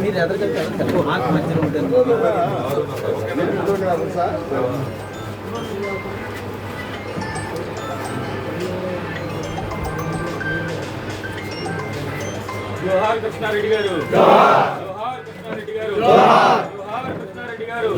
మీరు ఎదురుకెళ్తారు మాకు మధ్యలో ఉంటుంది? జోహార్ కృష్ణారెడ్డి గారు. జోహార్! కృష్ణారెడ్డి గారు. జోహార్! కృష్ణారెడ్డి గారు.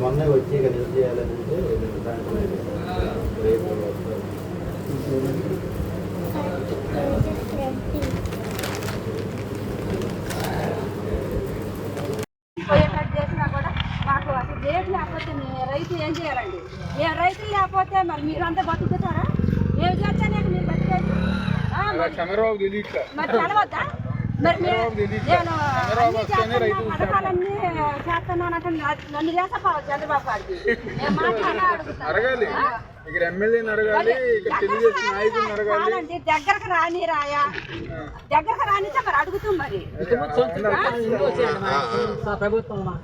మొన్న వచ్చి ఇక్కడ ఏం చేయాలంటే రేపు వస్తారు. పోయేటట్టు చేసినా కూడా మాకు అసలు రేట్ లేకపోతే రైతు ఏం చేయాలండి? రైతులు లేకపోతే మరి మీరు అంతా బతుకుతారా? ఏం చేస్తానే మీరు బతికేది? ఆ, మరి- చంద్రబాబు మరి తెలవద్దా? మరి నేను అన్ని పథకాలన్నీ చేస్తున్నానంటే నా- నన్ను చేసపోవచ్చు చంద్రబాబు గారికి? నేను మాట్లాడాలి? ఇక్కడ ఎమ్మెల్యేని అడగాలి ఇక్కడ తెలుగుదేశం నాయకుడిని అడగాలి కాదండి, దగ్గరకు రాని రాయా దగ్గరకు రానితే మరి అడుగుతాం మరి.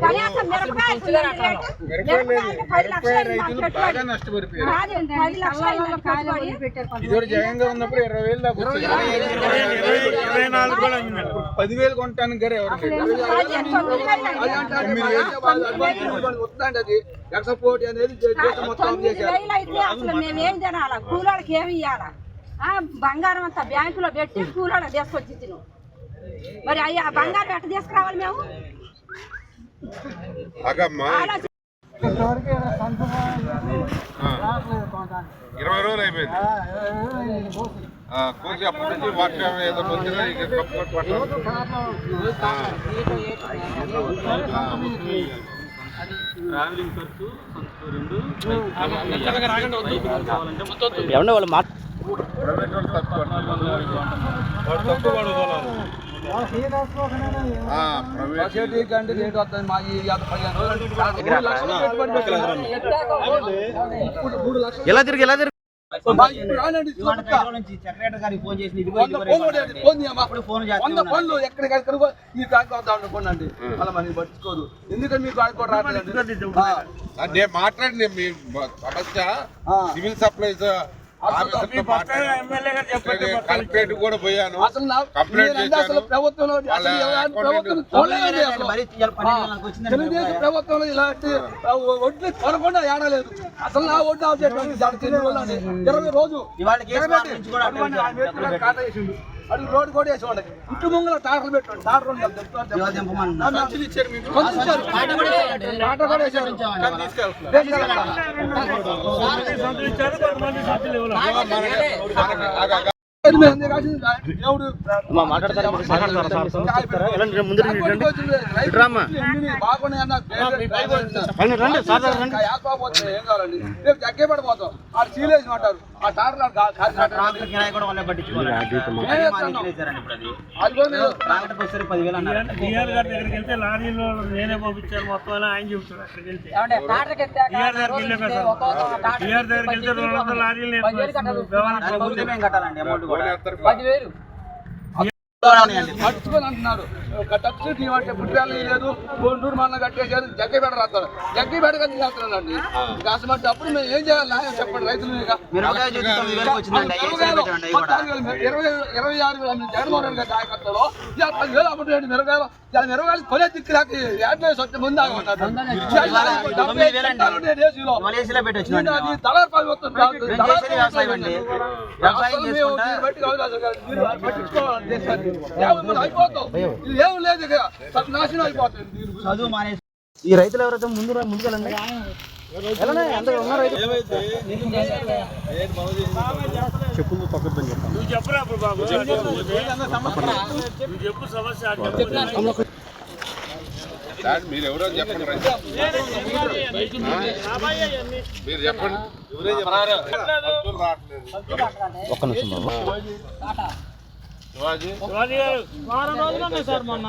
కనీసం మిరపకాయ రైతులు. బాగా నష్టపడిపోయారు పది లక్షలు. ఇదివరకు జగన్ ఉన్నప్పుడు ఇరవై వేలు దాకా. పదివేలు కొనటానికి గారు ఎవరు వేలు ఎక్సపోర్ట్ అనేది మొత్తం అయితే అసలు మేమేం తినాలా? కూలోళ్ళకి ఏమి ఇవ్వాలా ఆ, బంగారం అంతా బ్యాంకులో పెట్టి కూలోళ్ళకి తీసుకొచ్చి తిను. మరి అయ్యా బంగారం ఎట్ట తీసుకురావాలి మేము? ఇరవై రోజులు అయిపోయింది. అప్పటి నుంచి వర్షం ఏదో కొద్దిగా ఇక కప్పుకొని పట్టాలి. ట్రావెలింగ్ ఖర్చు రెండు. కావాలంటే ఏమన్నా వాళ్ళు మా ఎలా తిరిగి ఎలా తిరిగి? వంద ఫోన్లు ఈ వద్దాం అనుకోండి మనకి ఎందుకంటే మీకు ఆడుకోవడం రావట్లేదు? ఆ. ఆ, నేను మాట్లాడింది మీ బ- సమస్య. ఆ. Civil supplies. కలెక్టరేట్ కూడా పోయాను. కంప్లైంట్ చేశాను. తెలుగుదేశం ప్రభుత్వంలో ఇలాంటి ఆ, ఒడ్లు కొనకుండా ఏడలేదు. అసలు నా ఒడ్డు తెలివి వల్లనే. ఇరవై రోజు అడుగు రోడ్డు కూడా వేసి వాళ్ళకి ఇంటి ముంగల టాటలు పెట్టండి. టాటర్ కూడా జగ్గే పడిపోతాం ఆ సీలేజ్ అంటారు ఆ టార్లు ఆడు. నేనే పంపించాను మొత్తం ఆయన చెప్తాడు అక్కడికి వెళ్తే. దగ్గరికి వెళ్తే లారీలు పోనీ పట్టుకొని అంటున్నారు. ఒక టచ్ టీం అంటే పుట్టాలు లేదు గుంటూరు మన కట్టేసారు జగ్గేపేట రాస్తారు. జగ్గేపేట కట్టి చేస్తున్నారండి. కాసమంటే అప్పుడు మేము ఏం చేయాలి? చెప్పండి రైతులు ఇరవై ఆరు జగన్మోహన్ రెడ్డి ఇలా పదివేలు అమ్ముతున్నాడు మిరపకాయలు. ఇలా మిరపకాయలు కొనే దిక్కు లేక యాడ్ వచ్చే ముందు ఏమి లేదు అయిపోతుంది. ఈ రైతులు ఎవరైతే ముందు ముందుకెళ్ళండి. చెప్పురా బాబు. నువ్వు చెప్పు. సమస్య సార్ మీరు ఎవరో చెప్పండి. మీరు చెప్పండి. ఒక్క నిమిషం బాబు. శివాజీ. శివాజీ గారు వారం రోజులు ఉన్నాయి సార్ మొన్న.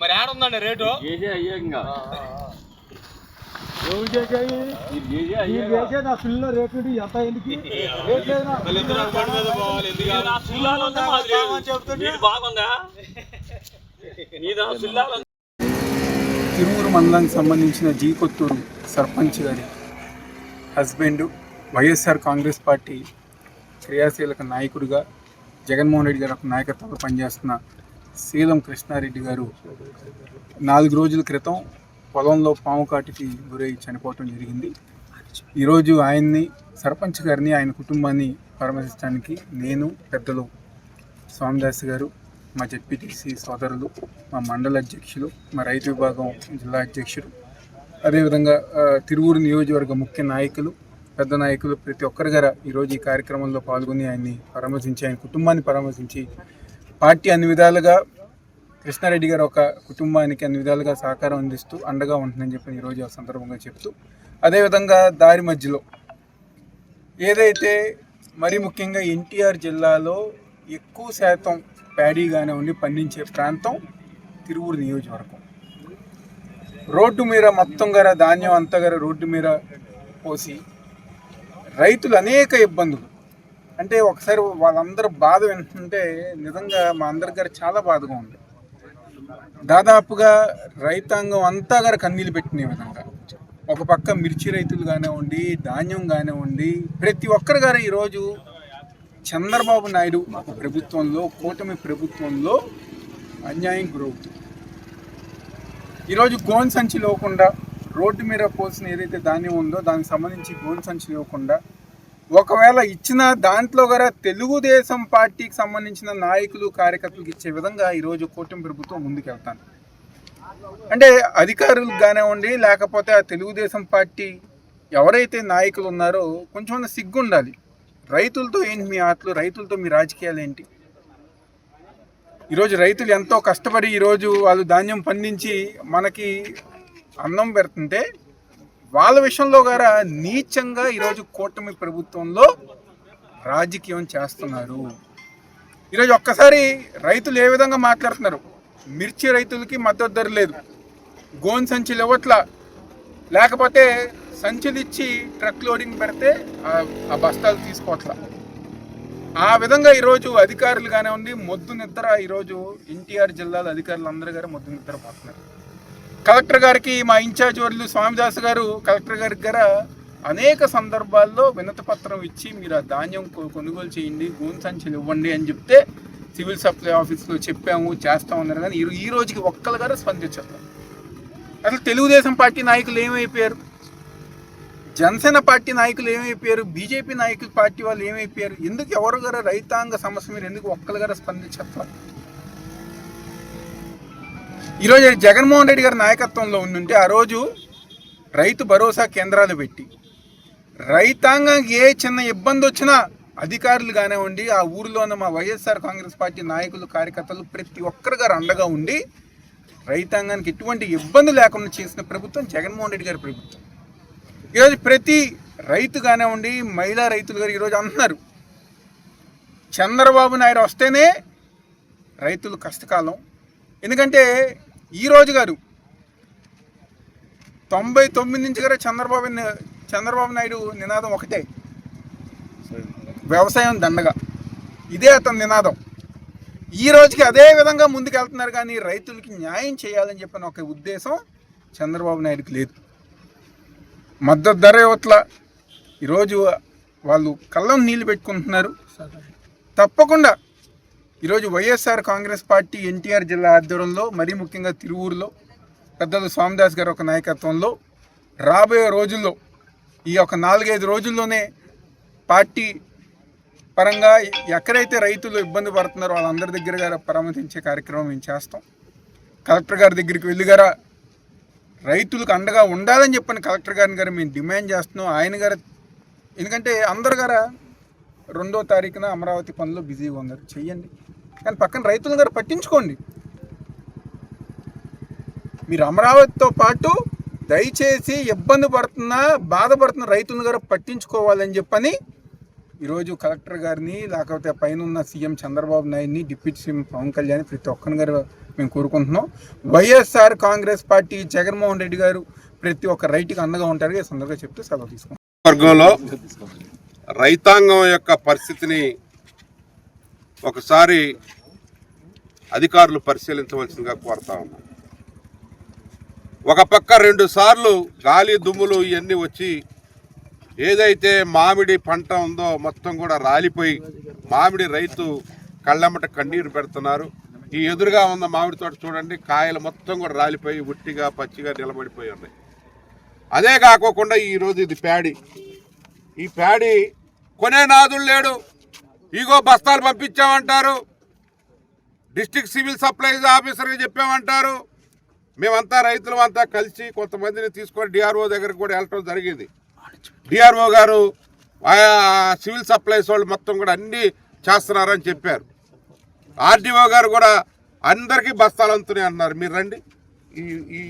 మరి ఆడుందండి రేటు? బాగుందా? తిరువురు మండలానికి సంబంధించిన జీ కొత్తూరు సర్పంచ్ గారి హస్బెండ్ వైఎస్ఆర్ కాంగ్రెస్ పార్టీ క్రియాశీలక నాయకుడిగా జగన్మోహన్ రెడ్డి గారి నాయకత్వంలో పనిచేస్తున్న సీలం కృష్ణారెడ్డి గారు నాలుగు రోజుల క్రితం పొలంలో పాము కాటికి గురై చనిపోవటం జరిగింది. ఈరోజు ఆయన్ని సర్పంచ్ గారిని ఆయన కుటుంబాన్ని పరామర్శించడానికి నేను పెద్దలు స్వామిదాస్ గారు మా జడ్పీటీసీ సోదరులు మా మండల అధ్యక్షులు మా రైతు విభాగం జిల్లా అధ్యక్షుడు అదేవిధంగా తిరువూరు నియోజకవర్గ ముఖ్య నాయకులు పెద్ద నాయకులు ప్రతి ఒక్కరి గారు ఈరోజు ఈ కార్యక్రమంలో పాల్గొని ఆయన్ని పరామర్శించి ఆయన కుటుంబాన్ని పరామర్శించి పార్టీ అన్ని విధాలుగా కృష్ణారెడ్డి గారు ఒక కుటుంబానికి అన్ని విధాలుగా సహకారం అందిస్తూ అండగా ఉంటుందని చెప్పి ఈరోజు ఆ సందర్భంగా చెప్తూ అదేవిధంగా దారి మధ్యలో ఏదైతే మరి ముఖ్యంగా ఎన్టీఆర్ జిల్లాలో ఎక్కువ శాతం ప్యాడీగానే ఉండి పండించే ప్రాంతం తిరువురు నియోజకవర్గం. రోడ్డు మీద మొత్తం గారా ధాన్యం అంతా గారా రోడ్డు మీద పోసి రైతులు అనేక ఇబ్బందులు. అంటే ఒకసారి వాళ్ళందరూ బాధ వింటుంటే నిజంగా మా అందరి గారు చాలా బాధగా ఉంది. దాదాపుగా రైతాంగం అంతా గారు కన్నీళ్ళు పెట్టిన విధంగా. ఒక పక్క మిర్చి రైతులు కానివ్వండి ధాన్యం కానివ్వండి ప్రతి ఒక్కరు గారు ఈరోజు చంద్రబాబు నాయుడు ప్రభుత్వంలో కూటమి ప్రభుత్వంలో అన్యాయం గురవుతుంది. ఈరోజు గోన్ సంచి లేకుండా రోడ్డు మీద పోసిన ఏదైతే ధాన్యం ఉందో దానికి సంబంధించి గోన్ సంచులు ఇవ్వకుండా ఒకవేళ ఇచ్చిన దాంట్లో కూడా తెలుగుదేశం పార్టీకి సంబంధించిన నాయకులు కార్యకర్తలకు ఇచ్చే విధంగా ఈరోజు కూటమి ప్రభుత్వం ముందుకెళ్తాను అంటే అధికారులకు కానివ్వండి లేకపోతే ఆ తెలుగుదేశం పార్టీ ఎవరైతే నాయకులు ఉన్నారో కొంచెం సిగ్గు ఉండాలి రైతులతో ఏంటి మీ ఆటలు? రైతులతో మీ రాజకీయాలు ఏంటి? ఈరోజు రైతులు ఎంతో కష్టపడి ఈరోజు వాళ్ళు ధాన్యం పండించి మనకి అన్నం పెడుతుంటే వాళ్ళ విషయంలో గారా నీచంగా ఈరోజు కూటమి ప్రభుత్వంలో రాజకీయం చేస్తున్నారు. ఈరోజు ఒక్కసారి రైతులు ఏ విధంగా మాట్లాడుతున్నారు? మిర్చి రైతులకి మద్దతు ధర లేదు. గోన్ సంచులు ఇవ్వట్లా. లేకపోతే సంచులు ఇచ్చి ట్రక్ లోడింగ్ పెడితే ఆ- బస్తాలు తీసుకోవట్లా. ఆ విధంగా ఈరోజు అధికారులు కానివ్వండి మొద్దు నిద్ర ఈరోజు ఎన్టీఆర్ జిల్లాల అధికారులు అందరూ గారు మొద్దు నిద్ర పోతున్నారు. కలెక్టర్ గారికి మా ఇన్ఛార్జ్ వర్లు స్వామిదాస్ గారు కలెక్టర్ గారి దగ్గర అనేక సందర్భాల్లో వినతి పత్రం ఇచ్చి మీరు ఆ ధాన్యం కొనుగోలు చేయండి గోన్ సంచులు ఇవ్వండి అని చెప్తే సివిల్ సప్లై ఆఫీస్లో చెప్పాము చేస్తాం అన్నారు కానీ ఈ- ఈ రోజుకి ఒక్కరు గారు స్పందించారు అసలు తెలుగుదేశం పార్టీ నాయకులు ఏమైపోయారు? జనసేన పార్టీ నాయకులు ఏమైపోయారు? బీజేపీ నాయకులు పార్టీ వాళ్ళు ఏమైపోయారు? ఎందుకు ఎవరు గారు రైతాంగ సమస్య మీరు ఎందుకు ఒక్కరు గారు స్పందించారు ఈరోజు జగన్మోహన్ రెడ్డి గారి నాయకత్వంలో ఉండుంటే ఆ రోజు రైతు భరోసా కేంద్రాలు పెట్టి రైతాంగానికి ఏ చిన్న ఇబ్బంది వచ్చినా అధికారులు కానివ్వండి ఆ ఊరిలో ఉన్న మా వైఎస్ఆర్ కాంగ్రెస్ పార్టీ నాయకులు కార్యకర్తలు ప్రతి ఒక్కరు గారు అండగా ఉండి రైతాంగానికి ఎటువంటి ఇబ్బంది లేకుండా చేసిన ప్రభుత్వం జగన్మోహన్ రెడ్డి గారి ప్రభుత్వం. ఈరోజు ప్రతి రైతు కానివ్వండి మహిళా రైతులు గారు ఈరోజు అంటున్నారు చంద్రబాబు నాయుడు వస్తేనే రైతులు కష్టకాలం. ఎందుకంటే ఈరోజు గారు తొంభై తొమ్మిది నుంచి గారు చంద్రబాబు చంద్రబాబు నాయుడు నినాదం ఒకటే. వ్యవసాయం దండగా. ఇదే అతని నినాదం. ఈ రోజుకి అదే విధంగా ముందుకెళ్తున్నారు కానీ రైతులకి న్యాయం చేయాలని చెప్పిన ఒక ఉద్దేశం చంద్రబాబు నాయుడుకి లేదు. మద్దతు ధర యువతల ఈరోజు వాళ్ళు కళ్ళం నీళ్ళు పెట్టుకుంటున్నారు. తప్పకుండా ఈరోజు వైఎస్ఆర్ కాంగ్రెస్ పార్టీ ఎన్టీఆర్ జిల్లా ఆధ్వర్యంలో మరీ ముఖ్యంగా తిరువూరులో పెద్దలు స్వామిదాస్ గారి ఒక నాయకత్వంలో రాబోయే రోజుల్లో ఈ యొక్క నాలుగైదు రోజుల్లోనే పార్టీ పరంగా ఎక్కడైతే రైతులు ఇబ్బంది పడుతున్నారో వాళ్ళందరి దగ్గర గారు పరామర్శించే కార్యక్రమం మేము చేస్తాం. కలెక్టర్ గారి దగ్గరికి వెళ్ళి గారా రైతులకు అండగా ఉండాలని చెప్పని కలెక్టర్ గారిని గారు మేము డిమాండ్ చేస్తున్నాం. ఆయన గారు ఎందుకంటే అందరు గారా రెండో తారీఖున అమరావతి పనులు బిజీగా ఉన్నారు. చెయ్యండి. కానీ పక్కన రైతులు గారు పట్టించుకోండి. మీరు అమరావతితో పాటు దయచేసి ఇబ్బంది పడుతున్న బాధపడుతున్న రైతులను గారు పట్టించుకోవాలని చెప్పని ఈరోజు కలెక్టర్ గారిని లేకపోతే పైన ఉన్న సీఎం చంద్రబాబు నాయుడిని డిప్యూటీ సీఎం పవన్ కళ్యాణ్ ప్రతి ఒక్కరి గారు మేము కోరుకుంటున్నాం. వైఎస్ఆర్ కాంగ్రెస్ పార్టీ జగన్మోహన్ రెడ్డి గారు ప్రతి ఒక్క రైతుకి అండగా ఉంటారు. ఈ సందర్భంగా చెప్తే సెలవు తీసుకుంటాం వర్గంలో రైతాంగం యొక్క పరిస్థితిని ఒకసారి అధికారులు పరిశీలించవలసిందిగా కోరుతా ఉన్నాం. ఒక పక్క రెండు సార్లు గాలి దుమ్ములు ఇవన్నీ వచ్చి ఏదైతే మామిడి పంట ఉందో మొత్తం కూడా రాలిపోయి మామిడి రైతు కళ్ళమ్మట కన్నీరు పెడుతున్నారు. ఈ ఎదురుగా ఉన్న మామిడి తోట చూడండి కాయలు మొత్తం కూడా రాలిపోయి ఉట్టిగా పచ్చిగా నిలబడిపోయి ఉన్నాయి. అదే కాకోకుండా ఈరోజు ఇది ప్యాడీ. ఈ ప్యాడీ కొనే నాదుడు లేడు. ఇగో బస్తాలు పంపించామంటారు. డిస్టిక్ సివిల్ సప్లైస్ ఆఫీసర్కి చెప్పామంటారు. మేమంతా రైతులు అంతా కలిసి కొంతమందిని తీసుకొని డిఆర్ఓ దగ్గరకు కూడా వెళ్ళటం జరిగింది. డిఆర్ఓ గారు ఆయా సివిల్ సప్లైస్ వాళ్ళు మొత్తం కూడా అన్నీ చేస్తున్నారని చెప్పారు. ఆర్డీఓ గారు కూడా అందరికీ బస్తాలు అందుతున్నాయి అన్నారు. మీరు రండి. ఈ ఈ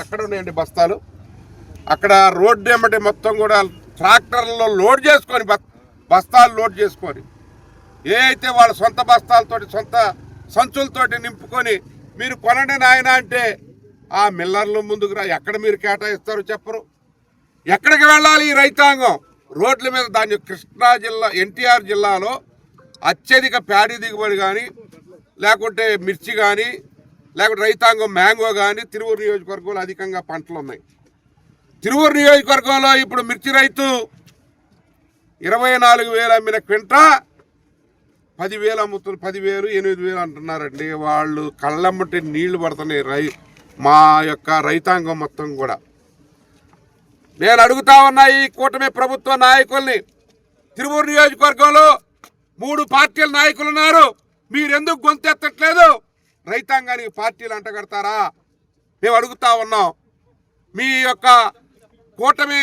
ఎక్కడ ఉన్నాయండి బస్తాలు? అక్కడ రోడ్డు ఏమంటే మొత్తం కూడా ట్రాక్టర్లలో లోడ్ చేసుకొని బస్తాలు లోడ్ చేసుకొని ఏ అయితే వాళ్ళ సొంత బస్తాలతోటి సొంత సంచులతోటి నింపుకొని మీరు కొనండి నాయన అంటే ఆ మిల్లర్లు ముందుకు రా ఎక్కడ మీరు కేటాయిస్తారు చెప్పరు. ఎక్కడికి వెళ్ళాలి ఈ రైతాంగం? రోడ్ల మీద దాని కృష్ణా జిల్లా ఎన్టీఆర్ జిల్లాలో అత్యధిక ప్యాడీ దిగుబడి కానీ లేకుంటే మిర్చి కానీ లేకుంటే రైతాంగం మ్యాంగో కానీ తిరువురు నియోజకవర్గంలో అధికంగా పంటలు ఉన్నాయి. తిరువురు నియోజకవర్గంలో ఇప్పుడు మిర్చి రైతు ఇరవై నాలుగు వేలు అమ్మిన క్వింట పదివేలు అమ్ముతున్న పదివేలు ఎనిమిది వేలు అంటున్నారండి. వాళ్ళు కళ్ళమ్మటి నీళ్ళు పడుతున్నాయి రై మా యొక్క రైతాంగం మొత్తం కూడా. నేను అడుగుతా ఉన్నా ఈ కూటమి ప్రభుత్వ నాయకుల్ని. తిరువూరు నియోజకవర్గంలో మూడు పార్టీల నాయకులు ఉన్నారు. మీరెందుకు గొంతెత్తట్లేదు రైతాంగానికి పార్టీలు అంటగడతారా? మేము అడుగుతా ఉన్నాం. మీ యొక్క కూటమి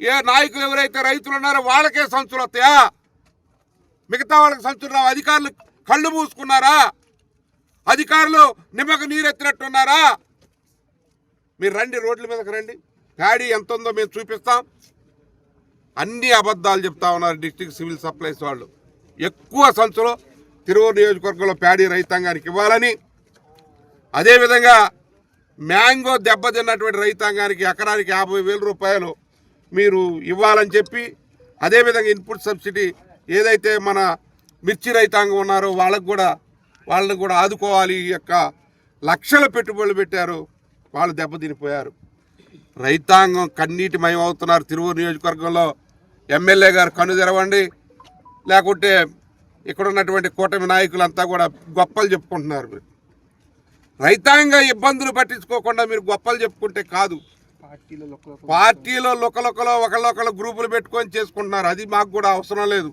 ఏ నాయకులు ఎవరైతే రైతులు ఉన్నారో వాళ్ళకే సంచులు వస్తాయా? మిగతా వాళ్ళకి సంచులు రావు? అధికారులు కళ్ళు మూసుకున్నారా? అధికారులు నిమ్మక నీరెత్తినట్టున్నారా? మీరు రండి రోడ్ల మీదకి రండి. ప్యాడీ ఎంత ఉందో మేము చూపిస్తాం. అన్ని అబద్ధాలు చెప్తా ఉన్నారు డిస్టిక్ సివిల్ సప్లైస్ వాళ్ళు. ఎక్కువ సంచులు తిరువూరు నియోజకవర్గంలో ప్యాడీ రైతాంగానికి ఇవ్వాలని. అదేవిధంగా మ్యాంగో దెబ్బతిన్నటువంటి రైతాంగానికి ఎకరానికి యాభై వేల రూపాయలు మీరు ఇవ్వాలని చెప్పి అదేవిధంగా ఇన్పుట్ సబ్సిడీ ఏదైతే మన మిర్చి రైతాంగం ఉన్నారో వాళ్ళకు కూడా వాళ్ళని కూడా ఆదుకోవాలి ఈ యొక్క లక్షల పెట్టుబడులు పెట్టారు. వాళ్ళు దెబ్బతినిపోయారు రైతాంగం కన్నీటి మయమవుతున్నారు తిరువూరు నియోజకవర్గంలో ఎమ్మెల్యే గారు కన్ను తెరవండి. లేకుంటే ఇక్కడ ఉన్నటువంటి కూటమి నాయకులంతా కూడా గొప్పలు చెప్పుకుంటున్నారు మీరు. రైతాంగ ఇబ్బందులు పట్టించుకోకుండా మీరు గొప్పలు చెప్పుకుంటే కాదు. పార్టీలో లొకలొకలో ఒకళ్ళొకళ్ళు గ్రూపులు పెట్టుకొని చేసుకుంటున్నారు. అది మాకు కూడా అవసరం లేదు.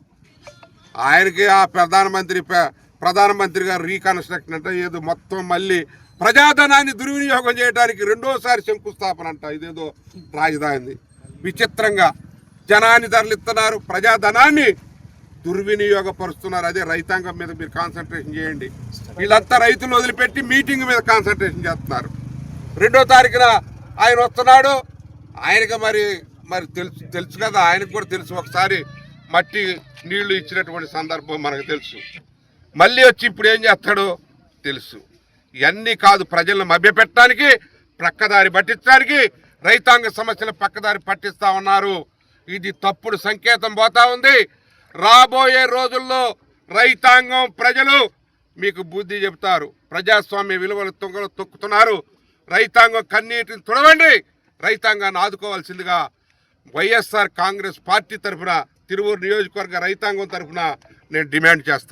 ఆయనకి ఆ ప్రధానమంత్రి ప్రధానమంత్రి గారు రీకన్స్ట్రక్షన్ అంటే ఏదో మొత్తం మళ్ళీ ప్రజాధనాన్ని దుర్వినియోగం చేయడానికి రెండోసారి శంకుస్థాపన అంట. ఇదేదో రాజధాని విచిత్రంగా జనాన్ని తరలిస్తున్నారు. ప్రజాధనాన్ని దుర్వినియోగపరుస్తున్నారు. అదే రైతాంగం మీద మీరు కాన్సన్ట్రేషన్ చేయండి. వీళ్ళంతా రైతులు వదిలిపెట్టి మీటింగ్ మీద కాన్సన్ట్రేషన్ చేస్తున్నారు. రెండో తారీఖున ఆయన వస్తున్నాడు. ఆయనకి మరి మరి తెలుసు తెలుసు కదా ఆయనకు కూడా తెలుసు. ఒకసారి మట్టి నీళ్ళు ఇచ్చినటువంటి సందర్భం మనకు తెలుసు. మళ్ళీ వచ్చి ఇప్పుడు ఏం చేస్తాడో? తెలుసు. ఇవన్నీ కాదు ప్రజలను మభ్యపెట్టడానికి ప్రక్కదారి పట్టించడానికి రైతాంగ సమస్యలు పక్కదారి పట్టిస్తా ఉన్నారు. ఇది తప్పుడు సంకేతం పోతా ఉంది. రాబోయే రోజుల్లో రైతాంగం ప్రజలు మీకు బుద్ధి చెబుతారు. ప్రజాస్వామ్య విలువలు తొంగలు తొక్కుతున్నారు. రైతాంగం కన్నీటిని తుడవండి. రైతాంగాన్ని ఆదుకోవాల్సిందిగా వైఎస్ఆర్ కాంగ్రెస్ పార్టీ తరఫున తిరువూరు నియోజకవర్గ రైతాంగం తరఫున నేను డిమాండ్ చేస్తాను